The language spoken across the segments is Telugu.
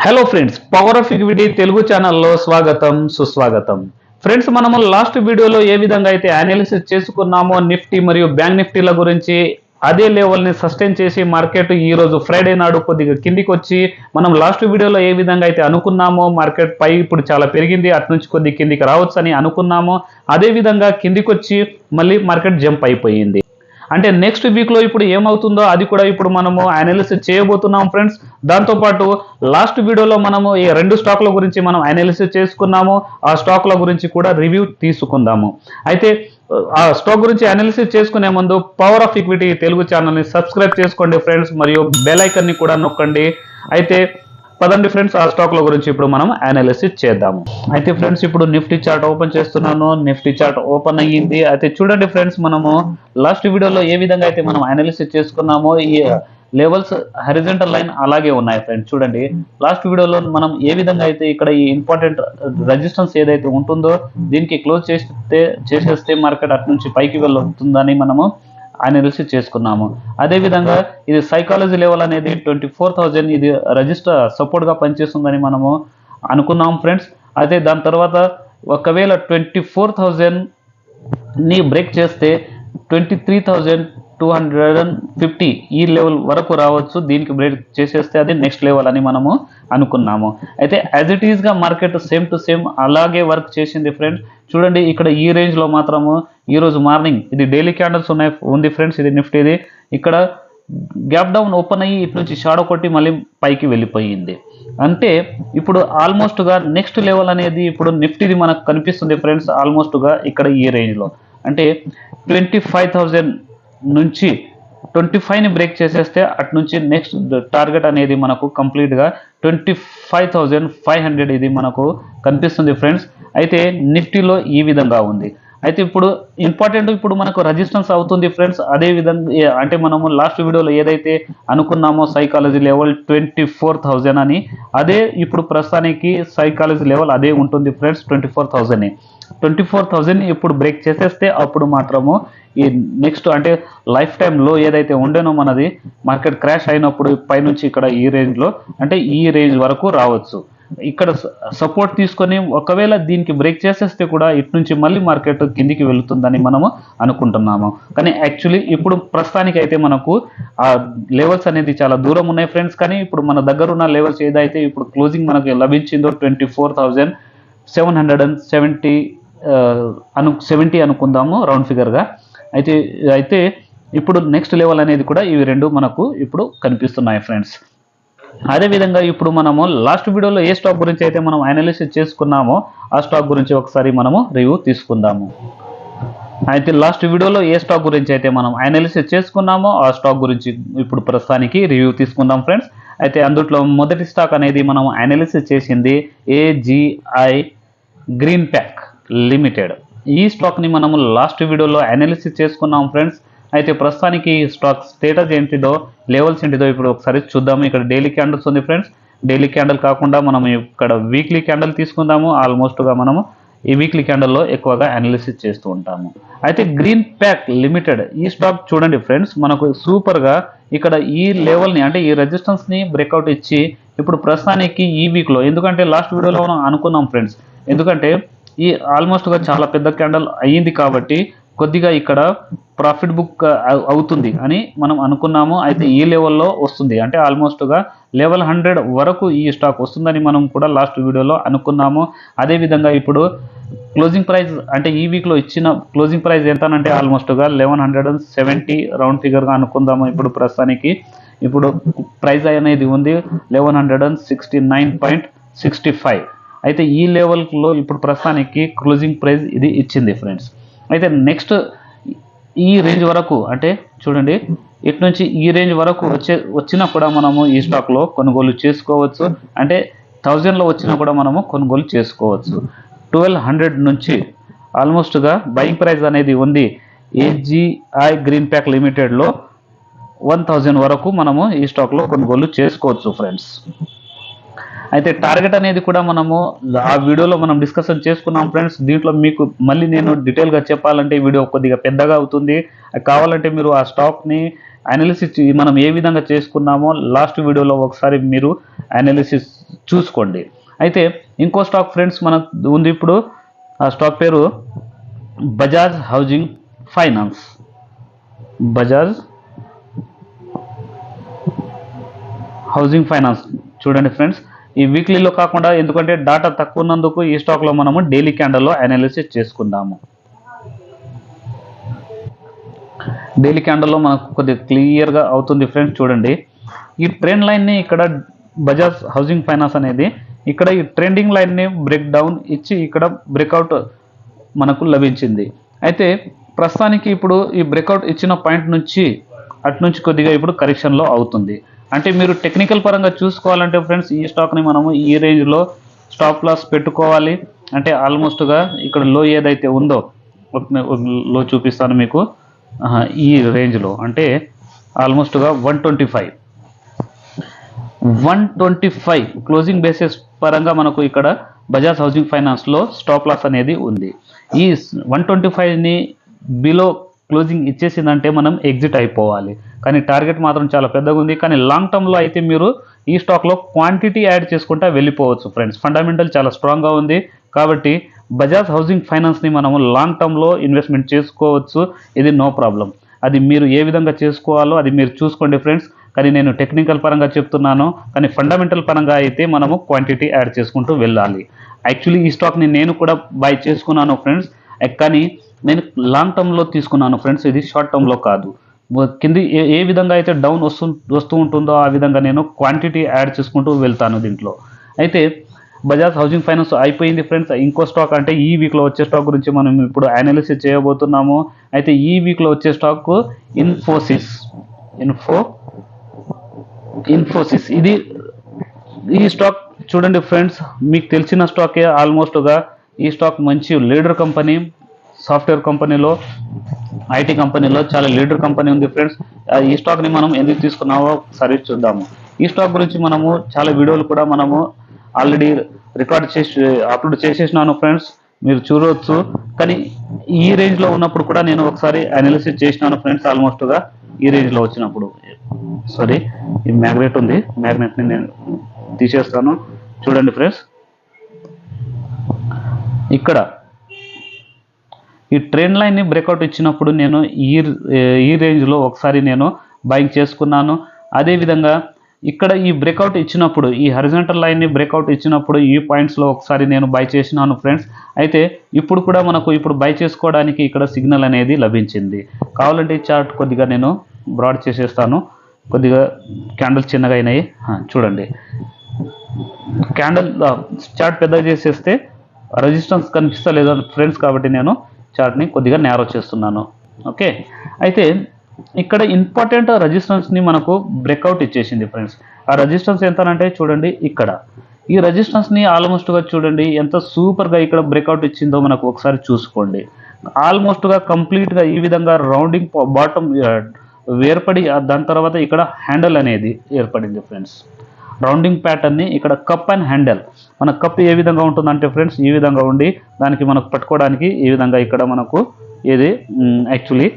Hello friends power of equity Telugu ఛానల్లో స్వాగతం సుస్వాగతం. ఫ్రెండ్స్ మనము లాస్ట్ వీడియోలో ఏ విధంగా అయితే అనాలిసిస్ చేసుకున్నామో నిఫ్టీ మరియు బ్యాంక్ నిఫ్టీల గురించి అదే లెవెల్ని సస్టైన్ చేసి మార్కెట్ ఈ రోజు ఫ్రైడే నాడు కొద్దిగా కిందికి వచ్చి మనం లాస్ట్ వీడియోలో ఏ విధంగా అయితే అనుకున్నామో మార్కెట్ పై ఇప్పుడు చాలా పెరిగింది అటు నుంచి కొద్ది కిందికి రావచ్చు అని అనుకున్నామో అదే విధంగా కిందికి వచ్చి మళ్ళీ మార్కెట్ జంప్ అయిపోయింది. అంటే నెక్స్ట్ వీక్లో ఇప్పుడు ఏమవుతుందో అది కూడా ఇప్పుడు మనము అనాలిసిస్ చేయబోతున్నాం ఫ్రెండ్స్ దాంతోపాటు లాస్ట్ వీడియోలో మనము ఈ రెండు స్టాక్ల గురించి మనం అనాలిసిస్ చేసుకున్నాము. ఆ స్టాక్ల గురించి కూడా రివ్యూ తీసుకుందాము. అయితే ఆ స్టాక్ గురించి అనాలిసిస్ చేసుకునే ముందు పవర్ ఆఫ్ ఈక్విటీ తెలుగు ఛానల్ని సబ్స్క్రైబ్ చేసుకోండి ఫ్రెండ్స్ మరియు బెల్ ఐకన్ని కూడా నొక్కండి. అయితే పదండి ఫ్రెండ్స్ ఆ స్టాక్ల గురించి ఇప్పుడు మనం అనాలిసిస్ చేద్దాము. అయితే ఫ్రెండ్స్ ఇప్పుడు నిఫ్టీ చార్ట్ ఓపెన్ చేస్తున్నాను. నిఫ్టీ చార్ట్ ఓపెన్ అయ్యింది. అయితే చూడండి ఫ్రెండ్స్ మనము లాస్ట్ వీడియోలో ఏ విధంగా అయితే మనం అనాలిసిస్ చేసుకున్నామో ఈ లెవెల్స్ హరిజెంటల్ లైన్ అలాగే ఉన్నాయి ఫ్రెండ్స్ చూడండి. లాస్ట్ వీడియోలో మనం ఏ విధంగా అయితే ఇక్కడ ఈ ఇంపార్టెంట్ రెజిస్టెన్స్ ఏదైతే ఉంటుందో దీనికి క్లోజ్ చేస్తే చేసేస్తే మార్కెట్ అటు నుంచి పైకి వెళ్ళొస్తుందని మనము అనాలిసిస్ చేసుకున్నాము. అదేవిధంగా ఇది సైకాలజీ లెవెల్ అనేది ట్వంటీ ఫోర్ థౌజండ్ ఇది రిజిస్టర్ సపోర్ట్గా పనిచేస్తుందని మనము అనుకున్నాం ఫ్రెండ్స్ అయితే దాని తర్వాత ఒకవేళ ట్వంటీ ఫోర్ని బ్రేక్ చేస్తే twenty three thousand two hundred and fifty ఈ లెవెల్ వరకు రావచ్చు. దీనికి బ్రేక్ చేసేస్తే అది నెక్స్ట్ లెవెల్ అని మనము అనుకున్నాము. అయితే యాజ్ ఇట్ ఈస్గా మార్కెట్ సేమ్ టు సేమ్ అలాగే వర్క్ చేసింది ఫ్రెండ్స్ చూడండి ఇక్కడ ఈ రేంజ్లో మాత్రము ఈరోజు మార్నింగ్ ఇది డైలీ క్యాండల్స్ ఉన్నాయి ఉంది ఫ్రెండ్స్ ఇది నిఫ్టీది ఇక్కడ గ్యాప్ డౌన్ ఓపెన్ అయ్యి ఇటు నుంచి షాడో కొట్టి మళ్ళీ పైకి వెళ్ళిపోయింది. అంటే ఇప్పుడు ఆల్మోస్ట్గా నెక్స్ట్ లెవెల్ అనేది ఇప్పుడు నిఫ్టీది మనకు కనిపిస్తుంది ఫ్రెండ్స్ ఆల్మోస్ట్గా ఇక్కడ ఈ రేంజ్లో అంటే ట్వంటీ ఫైవ్ థౌజండ్ నుంచి ట్వంటీ ఫైవ్ని బ్రేక్ చేసేస్తే అటు నుంచి నెక్స్ట్ టార్గెట్ అనేది మనకు కంప్లీట్గా twenty five thousand five hundred ఇది మనకు కనిపిస్తుంది ఫ్రెండ్స్. అయితే నిఫ్టీలో ఈ విధంగా ఉంది. అయితే ఇప్పుడు ఇంపార్టెంట్ ఇప్పుడు మనకు రెజిస్టెన్స్ అవుతుంది ఫ్రెండ్స్. అదే విధంగా అంటే మనము లాస్ట్ వీడియోలో ఏదైతే అనుకున్నామో psychology level twenty four thousand అని అదే ఇప్పుడు ప్రస్తుతానికి సైకాలజీ లెవెల్ అదే ఉంటుంది friends twenty four thousand twenty four thousand ఇప్పుడు బ్రేక్ చేసేస్తే అప్పుడు మాత్రము ఈ నెక్స్ట్ అంటే లైఫ్ టైంలో ఏదైతే ఉండేనో మనది మార్కెట్ క్రాష్ అయినప్పుడు పైనుంచి ఇక్కడ ఈ రేంజ్లో అంటే ఈ రేంజ్ వరకు రావచ్చు. ఇక్కడ సపోర్ట్ తీసుకొని ఒకవేళ దీనికి బ్రేక్ చేసేస్తే కూడా ఇటు నుంచి మళ్ళీ మార్కెట్ కిందికి వెళుతుందని మనము అనుకుంటున్నాము. కానీ యాక్చువల్లీ ఇప్పుడు ప్రస్తుతానికి అయితే మనకు ఆ లెవెల్స్ అనేది చాలా దూరం ఉన్నాయి ఫ్రెండ్స్. కానీ ఇప్పుడు మన దగ్గర ఉన్న లెవెల్స్ ఏదైతే ఇప్పుడు క్లోజింగ్ మనకు లభించిందో twenty four thousand seven hundred and seventy Anu seventy అనుకుందాము రౌండ్ ఫిగర్గా అయితే అయితే ఇప్పుడు నెక్స్ట్ లెవెల్ అనేది కూడా ఇవి రెండు మనకు ఇప్పుడు కనిపిస్తున్నాయి ఫ్రెండ్స్ అదేవిధంగా ఇప్పుడు మనము లాస్ట్ వీడియోలో ఏ స్టాక్ గురించి అయితే మనం అనాలిసిస్ చేసుకున్నామో ఆ స్టాక్ గురించి ఒకసారి మనము రివ్యూ తీసుకుందాము. అయితే లాస్ట్ వీడియోలో ఏ స్టాక్ గురించి అయితే మనం అనాలిసిస్ చేసుకున్నామో ఆ స్టాక్ గురించి ఇప్పుడు ప్రస్తుతానికి రివ్యూ తీసుకుందాం ఫ్రెండ్స్ అయితే అందుట్లో మొదటి స్టాక్ అనేది మనం అనాలిసిస్ చేసింది ఏజిఐ గ్రీన్ ప్యాక్ లిమిటెడ్. ఈ స్టాక్ని మనము లాస్ట్ వీడియోలో అనాలిసిస్ చేసుకున్నాం ఫ్రెండ్స్. అయితే ప్రస్తుతానికి ఈ స్టాక్ స్టేటస్ ఏంటిదో లెవెల్స్ ఏంటిదో ఇప్పుడు ఒకసారి చూద్దాము. ఇక్కడ డైలీ క్యాండిల్స్ ఉంది ఫ్రెండ్స్. డైలీ క్యాండిల్ కాకుండా మనం ఇక్కడ వీక్లీ క్యాండిల్ తీసుకుందాము. ఆల్మోస్ట్గా మనము ఈ వీక్లీ క్యాండిల్లో ఎక్కువగా అనాలిసిస్ చేస్తూ ఉంటాము. అయితే గ్రీన్ ప్యాక్ లిమిటెడ్ ఈ స్టాక్ చూడండి ఫ్రెండ్స్. మనకు సూపర్గా ఇక్కడ ఈ లెవెల్ని అంటే ఈ రెసిస్టెన్స్ని బ్రేక్అవుట్ ఇచ్చి ఇప్పుడు ప్రస్తుతానికి ఈ వీక్లో ఎందుకంటే లాస్ట్ వీడియోలో మనం అనుకున్నాం ఫ్రెండ్స్. ఎందుకంటే ఈ ఆల్మోస్ట్గా చాలా పెద్ద క్యాండల్ అయ్యింది కాబట్టి కొద్దిగా ఇక్కడ ప్రాఫిట్ బుక్ అవుతుంది అని మనం అనుకున్నాము. అయితే ఈ లెవెల్లో వస్తుంది. అంటే ఆల్మోస్ట్గా లెవెల్ హండ్రెడ్ వరకు ఈ స్టాక్ వస్తుందని మనం కూడా లాస్ట్ వీడియోలో అనుకున్నాము. అదేవిధంగా ఇప్పుడు క్లోజింగ్ ప్రైస్ అంటే ఈ వీక్లో ఇచ్చిన క్లోజింగ్ ప్రైస్ ఎంత అంటే ఆల్మోస్ట్గా eleven hundred and seventy round ఫిగర్గా అనుకుందాము ఇప్పుడు ప్రస్తుతానికి. ఇప్పుడు ప్రైస్ అనేది ఉంది eleven hundred and sixty nine point sixty five అయితే ఈ లెవెల్లో ఇప్పుడు ప్రస్తుతానికి క్లోజింగ్ ప్రైస్ ఇది ఇచ్చింది ఫ్రెండ్స్. అయితే నెక్స్ట్ ఈ రేంజ్ వరకు అంటే చూడండి ఇటు నుంచి ఈ రేంజ్ వరకు వచ్చే వచ్చినా కూడా మనము ఈ స్టాక్లో కొనుగోలు చేసుకోవచ్చు. అంటే థౌజండ్లో వచ్చినా కూడా మనము కొనుగోలు చేసుకోవచ్చు. ట్వెల్వ్ హండ్రెడ్ నుంచి ఆల్మోస్ట్గా బైక్ ప్రైస్ అనేది ఉంది. ఏజీఐ గ్రీన్ ప్యాక్ లిమిటెడ్లో వన్ థౌజండ్ వరకు మనము ఈ స్టాక్లో కొనుగోలు చేసుకోవచ్చు ఫ్రెండ్స్. అయితే టార్గెట్ అనేది కూడా మనము ఆ వీడియోలో మనం డిస్కషన్ చేసుకున్నాం ఫ్రెండ్స్. దీంట్లో మీకు మళ్ళీ నేను డీటెయిల్గా చెప్పాలంటే వీడియో కొద్దిగా పెద్దగా అవుతుంది. కావాలంటే మీరు ఆ స్టాక్ని అనాలిసిస్ మనం ఏ విధంగా చేసుకున్నామో లాస్ట్ వీడియోలో ఒకసారి మీరు అనాలిసిస్ చూసుకోండి. అయితే ఇంకో స్టాక్ ఫ్రెండ్స్ మనకు ఉంది ఇప్పుడు. ఆ స్టాక్ పేరు Bajaj housing finance Bajaj housing finance చూడండి ఫ్రెండ్స్. ఈ వీక్లీలో కాకుండా ఎందుకంటే డాటా తక్కువ ఉన్నందుకు ఈ స్టాక్లో మనము డైలీ క్యాండల్లో అనాలిసిస్ చేసుకుందాము. డైలీ క్యాండల్లో మనకు కొద్దిగా క్లియర్గా అవుతుంది ఫ్రెండ్స్ చూడండి. ఈ ట్రెండ్ లైన్ని ఇక్కడ బజాజ్ హౌసింగ్ ఫైనాన్స్ అనేది ఇక్కడ ఈ ట్రెండింగ్ లైన్ని బ్రేక్ డౌన్ ఇచ్చి ఇక్కడ బ్రేక్అవుట్ మనకు లభించింది. అయితే ప్రస్తుతానికి ఇప్పుడు ఈ బ్రేక్అవుట్ ఇచ్చిన పాయింట్ నుంచి అటు నుంచి కొద్దిగా ఇప్పుడు కరెక్షన్లో అవుతుంది. అంటే మీరు టెక్నికల్ పరంగా చూసుకోవాలంటే ఫ్రెండ్స్ ఈ స్టాక్ని మనము ఈ రేంజ్లో స్టాప్ లాస్ పెట్టుకోవాలి. అంటే ఆల్మోస్ట్గా ఇక్కడ లో ఏదైతే ఉందో లో చూపిస్తాను మీకు. ఈ రేంజ్లో అంటే ఆల్మోస్ట్గా one twenty five one twenty five closing basis పరంగా మనకు ఇక్కడ బజాజ్ హౌసింగ్ ఫైనాన్స్లో స్టాప్ లాస్ అనేది ఉంది. ఈ వన్ ట్వంటీ ఫైవ్ని బిలో క్లోజింగ్ ఇచ్చేసిందంటే మనం ఎగ్జిట్ అయిపోవాలి. కానీ టార్గెట్ మాత్రం చాలా పెద్దగా ఉంది. కానీ లాంగ్ టర్మ్లో అయితే మీరు ఈ స్టాక్లో క్వాంటిటీ యాడ్ చేసుకుంటా వెళ్ళిపోవచ్చు ఫ్రెండ్స్ ఫండమెంటల్ చాలా స్ట్రాంగ్గా ఉంది. కాబట్టి బజాజ్ హౌసింగ్ ఫైనాన్స్ని మనము లాంగ్ టర్మ్లో ఇన్వెస్ట్మెంట్ చేసుకోవచ్చు. ఇది నో ప్రాబ్లం అది మీరు ఏ విధంగా చేసుకోవాలో అది మీరు చూసుకోండి ఫ్రెండ్స్ కానీ నేను టెక్నికల్ పరంగా చెప్తున్నాను. కానీ ఫండమెంటల్ పరంగా అయితే మనము క్వాంటిటీ యాడ్ చేసుకుంటూ వెళ్ళాలి. యాక్చువల్లీ ఈ స్టాక్ని నేను కూడా బై చేసుకున్నాను ఫ్రెండ్స్ కానీ నేను లాంగ్ టర్మ్లో తీసుకున్నాను ఫ్రెండ్స్ ఇది షార్ట్ టర్మ్లో కాదు. కింది ఏ ఏ విధంగా అయితే డౌన్ వస్తు వస్తూ ఉంటుందో ఆ విధంగా నేను క్వాంటిటీ యాడ్ చేసుకుంటూ వెళ్తాను దీంట్లో. అయితే బజాజ్ హౌసింగ్ ఫైనాన్స్ అయిపోయింది ఫ్రెండ్స్ ఇంకో స్టాక్ అంటే ఈ వీక్లో వచ్చే స్టాక్ గురించి మనం ఇప్పుడు అనాలిసిస్ చేయబోతున్నాము. అయితే ఈ వీక్లో వచ్చే స్టాక్ ఇన్ఫోసిస్ ఇన్ఫో ఇన్ఫోసిస్ ఇది ఈ స్టాక్ చూడండి ఫ్రెండ్స్ మీకు తెలిసిన స్టాకే ఆల్మోస్ట్గా ఈ స్టాక్ మంచి లీడర్ కంపెనీ సాఫ్ట్వేర్ కంపెనీలో ఐటీ కంపెనీలో చాలా లీడర్ కంపెనీ ఉంది ఫ్రెండ్స్. ఈ స్టాక్ని మనం ఎందుకు తీసుకున్నామో ఒకసారి చూద్దాము. ఈ స్టాక్ గురించి మనము చాలా వీడియోలు కూడా మనము ఆల్రెడీ రికార్డ్ చేసి అప్లోడ్ చేసేసినాను ఫ్రెండ్స్. మీరు చూడవచ్చు కానీ ఈ రేంజ్లో ఉన్నప్పుడు కూడా నేను ఒకసారి అనాలిసిస్ చేసినాను ఫ్రెండ్స్ ఆల్మోస్ట్గా ఈ రేంజ్లో వచ్చినప్పుడు. సారీ ఈ మ్యాగ్నెట్ ఉంది. మ్యాగ్నెట్ని నేను తీసేస్తాను. చూడండి ఫ్రెండ్స్. ఇక్కడ ఈ ట్రెండ్ లైన్ని బ్రేక్అవుట్ ఇచ్చినప్పుడు నేను ఈ ఈ రేంజ్లో ఒకసారి నేను బయింగ్ చేసుకున్నాను. అదేవిధంగా ఇక్కడ ఈ బ్రేక్అవుట్ ఇచ్చినప్పుడు ఈ హరిజంటల్ లైన్ని బ్రేక్అవుట్ ఇచ్చినప్పుడు ఈ పాయింట్స్లో ఒకసారి నేను బై చేసినాను ఫ్రెండ్స్ అయితే ఇప్పుడు కూడా మనకు ఇప్పుడు బై చేసుకోవడానికి ఇక్కడ సిగ్నల్ అనేది లభించింది. కావాలంటే చార్ట్ కొద్దిగా నేను బ్రాడ్ చేసేస్తాను. కొద్దిగా క్యాండిల్ చిన్నగా అయినాయి. చూడండి. క్యాండిల్ చార్ట్ పెద్దగా చేసేస్తే రెజిస్టెన్స్ కనిపిస్తలేదు ఫ్రెండ్స్ కాబట్టి నేను చార్ట్ని కొద్దిగా నేరో చేస్తున్నాను. ఓకే? అయితే ఇక్కడ ఇంపార్టెంట్ రెజిస్టెన్స్ని మనకు బ్రేక్అవుట్ ఇచ్చేసింది ఫ్రెండ్స్. ఆ రెజిస్టెన్స్ ఎంతనంటే చూడండి ఇక్కడ. ఈ రెజిస్టెన్స్ని ఆల్మోస్ట్గా చూడండి ఎంత సూపర్గా ఇక్కడ బ్రేక్అవుట్ ఇచ్చిందో మనకు ఒకసారి చూసుకోండి. ఆల్మోస్ట్గా కంప్లీట్గా ఈ విధంగా రౌండింగ్ బాటమ్ ఏర్పడి దాని తర్వాత ఇక్కడ హ్యాండిల్ అనేది ఏర్పడింది ఫ్రెండ్స్. రౌండింగ్ ప్యాటర్న్ని ఇక్కడ కప్ అండ్ హ్యాండిల్ మన కప్ ఏ విధంగా ఉంటుందంటే ఫ్రెండ్స్ ఈ విధంగా ఉండి దానికి మనకు పట్టుకోవడానికి ఈ విధంగా ఇక్కడ మనకు ఇది యాక్చువల్లీ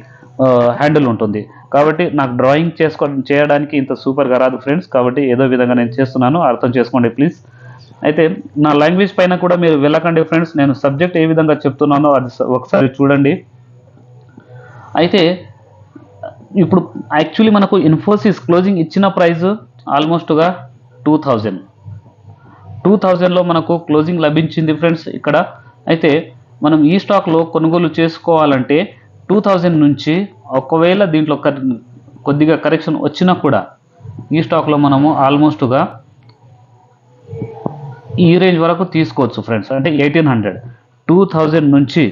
హ్యాండిల్ ఉంటుంది. కాబట్టి నాకు డ్రాయింగ్ చేసుకో చేయడానికి ఇంత సూపర్గా రాదు ఫ్రెండ్స్ కాబట్టి ఏదో విధంగా నేను చేస్తున్నాను. అర్థం చేసుకోండి ప్లీజ్ అయితే నా లాంగ్వేజ్ పైన కూడా మీరు వెళ్ళకండి ఫ్రెండ్స్ నేను సబ్జెక్ట్ ఏ విధంగా చెప్తున్నానో అది ఒకసారి చూడండి. అయితే ఇప్పుడు యాక్చువల్లీ మనకు ఇన్ఫోసిస్ క్లోజింగ్ ఇచ్చిన ప్రైస్ ఆల్మోస్ట్గా టూ థౌజండ్ టూ థౌజండ్లో మనకు క్లోజింగ్ లభించింది ఫ్రెండ్స్ ఇక్కడ. అయితే మనం ఈ స్టాక్లో కొనుగోలు చేసుకోవాలంటే టూ థౌజండ్ నుంచి ఒకవేళ దీంట్లో కొద్దిగా కరెక్షన్ వచ్చినా కూడా ఈ స్టాక్లో మనము ఆల్మోస్ట్గా ఈ రేంజ్ వరకు తీసుకోవచ్చు ఫ్రెండ్స్ అంటే ఎయిటీన్ హండ్రెడ్ టూ థౌజండ్ నుంచి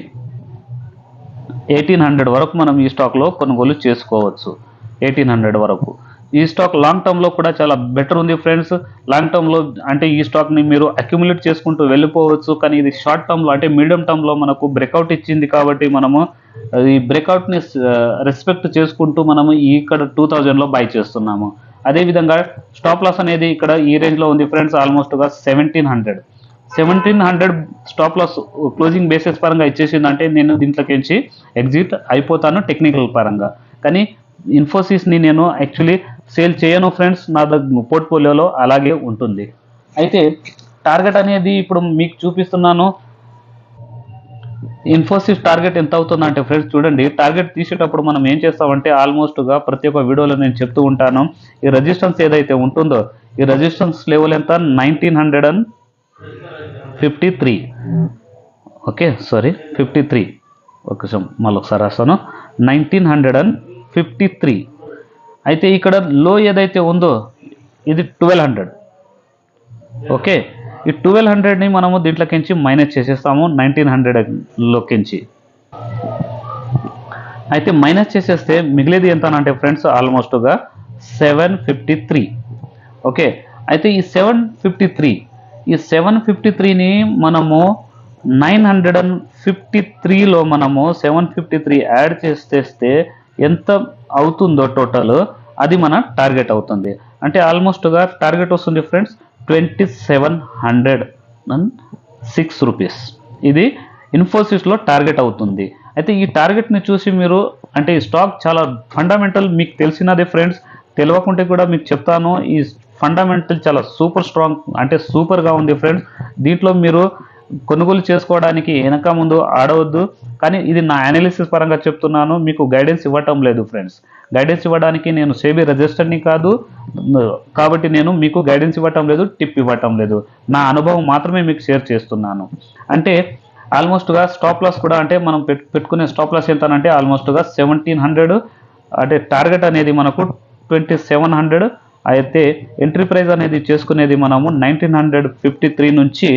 ఎయిటీన్ హండ్రెడ్ వరకు మనం ఈ స్టాక్లో కొనుగోలు చేసుకోవచ్చు. ఎయిటీన్ హండ్రెడ్ వరకు. ఈ స్టాక్ లాంగ్ టర్మ్లో కూడా చాలా బెటర్ ఉంది ఫ్రెండ్స్ లాంగ్ టర్మ్లో అంటే ఈ స్టాక్ని మీరు అక్యుములేట్ చేసుకుంటూ వెళ్ళిపోవచ్చు. కానీ ఇది షార్ట్ టర్మ్లో అంటే మీడియం టర్మ్లో మనకు బ్రేక్అవుట్ ఇచ్చింది కాబట్టి మనము ఈ బ్రేక్అవుట్ని రెస్పెక్ట్ చేసుకుంటూ మనము ఇక్కడ టూ థౌజండ్లో బై చేస్తున్నాము. అదేవిధంగా స్టాప్ లాస్ అనేది ఇక్కడ ఈ రేంజ్లో ఉంది friends ఆల్మోస్ట్గా seventeen hundred seventeen hundred stop loss closing basis పరంగా ఇచ్చేసిందంటే నేను దీంట్లోకించి ఎగ్జిట్ అయిపోతాను టెక్నికల్ పరంగా. కానీ ఇన్ఫోసిస్ని నేను యాక్చువల్లీ సేల్ చేయను ఫ్రెండ్స్ నా దగ్గర పోర్ట్ఫోలియోలో అలాగే ఉంటుంది. అయితే టార్గెట్ అనేది ఇప్పుడు మీకు చూపిస్తున్నాను. ఇన్ఫోసిస్ టార్గెట్ ఎంత అవుతుందంటే ఫ్రెండ్స్ చూడండి టార్గెట్ తీసేటప్పుడు మనం ఏం చేస్తామంటే ఆల్మోస్ట్గా ప్రతి ఒక్క వీడియోలో నేను చెప్తూ ఉంటాను. ఈ రెజిస్టెన్స్ ఏదైతే ఉంటుందో ఈ రెజిస్టెన్స్ లెవెల్ ఎంత? Nineteen hundred and fifty three. Okay sorry fifty three. ఒకసారి మళ్ళీ ఒకసారి రాస్తాను. Nineteen hundred and fifty three. అయితే ఇక్కడ లో ఏదైతే ఉందో ఇది ట్వెల్వ్ హండ్రెడ్ ఓకే ఈ ట్వెల్వ్ హండ్రెడ్ని మనము దీంట్లోకించి మైనస్ చేసేస్తాము నైన్టీన్ హండ్రెడ్లోకించి అయితే మైనస్ చేసేస్తే మిగిలేది ఎంత అంటే ఫ్రెండ్స్ ఆల్మోస్ట్గా సెవెన్ ఫిఫ్టీ త్రీ ఓకే అయితే ఈ సెవెన్ ఫిఫ్టీ త్రీ ఈ సెవెన్ ఫిఫ్టీ త్రీని మనము నైన్ హండ్రెడ్ అండ్ ఫిఫ్టీ త్రీలో మనము సెవెన్ ఫిఫ్టీ త్రీ యాడ్ చేసేస్తే ఎంత అవుతుందో టోటల్ అది మన టార్గెట్ అవుతుంది. అంటే ఆల్మోస్ట్గా టార్గెట్ వస్తుంది friends twenty seven hundred and six rupees ఇది ఇన్ఫోసిస్లో టార్గెట్ అవుతుంది. అయితే ఈ టార్గెట్ని చూసి మీరు అంటే ఈ స్టాక్ చాలా ఫండమెంటల్ మీకు తెలిసినదే ఫ్రెండ్స్ తెలియకుంటే కూడా మీకు చెప్తాను ఈ ఫండమెంటల్ చాలా సూపర్ స్ట్రాంగ్ అంటే సూపర్గా ఉంది ఫ్రెండ్స్ దీంట్లో మీరు కొనుగోలు చేసుకోవడానికి వెనక ముందు ఆడవద్దు. కానీ ఇది నా అనాలిసిస్ పరంగా చెప్తున్నాను. మీకు గైడెన్స్ ఇవ్వటం లేదు ఫ్రెండ్స్ గైడెన్స్ ఇవ్వడానికి నేను సేబీ రిజిస్టర్ని కాదు. కాబట్టి నేను మీకు గైడెన్స్ ఇవ్వటం లేదు టిప్ ఇవ్వటం లేదు. నా అనుభవం మాత్రమే మీకు షేర్ చేస్తున్నాను. అంటే ఆల్మోస్ట్గా స్టాప్ లాస్ కూడా అంటే మనం పెట్టుకునే స్టాప్ లాస్ ఎంత అంటే ఆల్మోస్ట్గా సెవెంటీన్ హండ్రెడ్ అంటే టార్గెట్ అనేది మనకు ట్వంటీ సెవెన్ హండ్రెడ్ అయితే ఎంట్రీ ప్రైజ్ అనేది చేసుకునేది మనము నైన్టీన్ హండ్రెడ్ ఫిఫ్టీ త్రీ నుంచి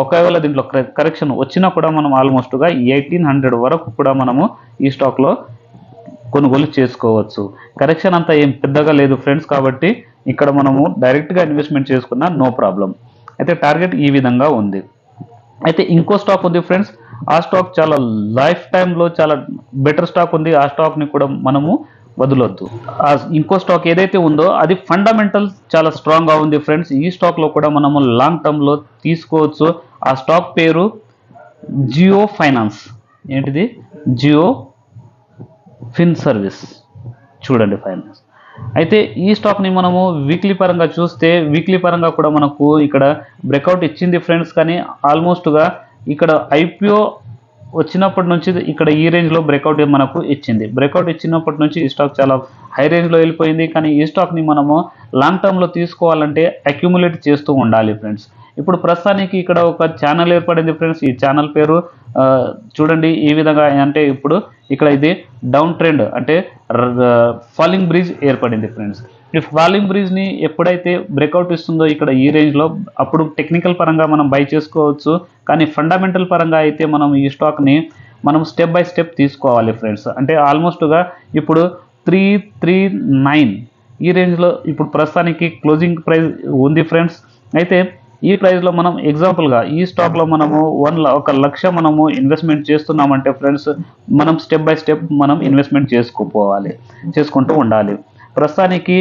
ఒకవేళ దీంట్లో కరెక్షన్ వచ్చినా కూడా మనం ఆల్మోస్ట్గా ఎయిటీన్ హండ్రెడ్ వరకు కూడా మనము ఈ స్టాక్లో కొనుగోలు చేసుకోవచ్చు. కరెక్షన్ అంతా ఏం పెద్దగా లేదు ఫ్రెండ్స్ కాబట్టి ఇక్కడ మనము డైరెక్ట్గా ఇన్వెస్ట్మెంట్ చేసుకున్న నో ప్రాబ్లం అయితే టార్గెట్ ఈ విధంగా ఉంది. అయితే ఇంకో స్టాక్ ఉంది ఫ్రెండ్స్ ఆ స్టాక్ చాలా లైఫ్ టైంలో చాలా బెటర్ స్టాక్ ఉంది. ఆ స్టాక్ని కూడా మనము వదలొద్దు. ఆ ఇంకో స్టాక్ ఏదైతే ఉందో అది ఫండమెంటల్ చాలా స్ట్రాంగ్గా ఉంది ఫ్రెండ్స్ ఈ స్టాక్లో కూడా మనము లాంగ్ టర్మ్లో తీసుకోవచ్చు. ఆ స్టాక్ పేరు జియో ఫైనాన్స్ ఏంటిది? జియో ఫిన్ సర్వీస్ చూడండి ఫైనాన్స్ అయితే ఈ స్టాక్ని మనము వీక్లీ పరంగా చూస్తే వీక్లీ పరంగా కూడా మనకు ఇక్కడ బ్రేక్అవుట్ ఇచ్చింది ఫ్రెండ్స్ కానీ ఆల్మోస్ట్గా ఇక్కడ ఐపీఓ వచ్చినప్పటి నుంచి ఇక్కడ ఈ రేంజ్లో బ్రేక్అవుట్ మనకు ఇచ్చింది. బ్రేక్అవుట్ ఇచ్చినప్పటి నుంచి ఈ స్టాక్ చాలా హై రేంజ్లో వెళ్ళిపోయింది. కానీ ఈ స్టాక్ని మనము లాంగ్ టర్మ్లో తీసుకోవాలంటే అక్యుములేట్ చేస్తూ ఉండాలి ఫ్రెండ్స్ ఇప్పుడు ప్రస్తుతానికి ఇక్కడ ఒక ఛానల్ ఏర్పడింది ఫ్రెండ్స్ ఈ ఛానల్ పేరు చూడండి ఈ విధంగా అంటే ఇప్పుడు ఇక్కడ ఇది డౌన్ ట్రెండ్ అంటే ఫాలింగ్ బ్రిడ్జ్ ఏర్పడింది ఫ్రెండ్స్ ఇఫ్ ఫాలింగ్ బ్రిడ్జ్ని ఎప్పుడైతే బ్రేక్అవుట్ ఇస్తుందో ఇక్కడ ఈ రేంజ్లో అప్పుడు టెక్నికల్ పరంగా మనం బై చేసుకోవచ్చు. కానీ ఫండమెంటల్ పరంగా అయితే మనం ఈ స్టాక్ని మనం స్టెప్ బై స్టెప్ తీసుకోవాలి ఫ్రెండ్స్ అంటే ఆల్మోస్ట్గా ఇప్పుడు త్రీ త్రీ నైన్ ఈ రేంజ్లో ఇప్పుడు ప్రస్తుతానికి క్లోజింగ్ ప్రైస్ ఉంది ఫ్రెండ్స్ అయితే ఈ ప్రైస్లో మనం ఎగ్జాంపుల్గా ఈ స్టాక్లో మనము వన్ ఒక లక్ష మనము ఇన్వెస్ట్మెంట్ చేస్తున్నామంటే ఫ్రెండ్స్ మనం స్టెప్ బై స్టెప్ మనం ఇన్వెస్ట్మెంట్ చేసుకోపోవాలి చేసుకుంటూ ఉండాలి. ప్రస్తుతానికి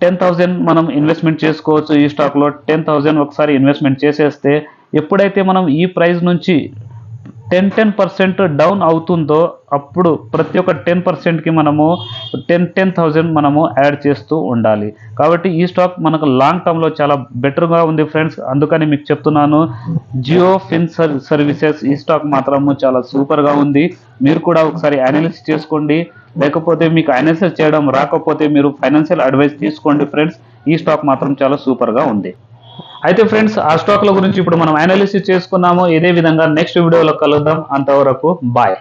టెన్ థౌజండ్ మనం ఇన్వెస్ట్మెంట్ చేసుకోవచ్చు ఈ స్టాక్లో టెన్ థౌజండ్ ఒకసారి ఇన్వెస్ట్మెంట్ చేసేస్తే ఎప్పుడైతే మనం ఈ ప్రైస్ నుంచి టెన్ టెన్ పర్సెంట్ డౌన్ అవుతుందో అప్పుడు ప్రతి ఒక్క టెన్ పర్సెంట్కి మనము టెన్ టెన్ థౌజండ్ మనము యాడ్ చేస్తూ ఉండాలి. కాబట్టి ఈ స్టాక్ మనకు లాంగ్ టర్మ్లో చాలా బెటర్గా ఉంది ఫ్రెండ్స్ అందుకని మీకు చెప్తున్నాను జియో ఫిన్ సర్వీసెస్ ఈ స్టాక్ మాత్రము చాలా సూపర్గా ఉంది. మీరు కూడా ఒకసారి అనాలిసిస్ చేసుకోండి. లేకపోతే మీకు అనాలిసిస్ చేయడం రాకపోతే మీరు ఫైనాన్షియల్ అడ్వైస్ తీసుకోండి ఫ్రెండ్స్ ఈ స్టాక్ మాత్రం చాలా సూపర్గా ఉంది. అయితే ఫ్రెండ్స్ ఆ స్టాక్ల గురించి ఇప్పుడు మనం అనాలిసిస్ చేసుకున్నాము. ఇదే విధంగా నెక్స్ట్ వీడియోలో కలుద్దాం. అంతవరకు బాయ్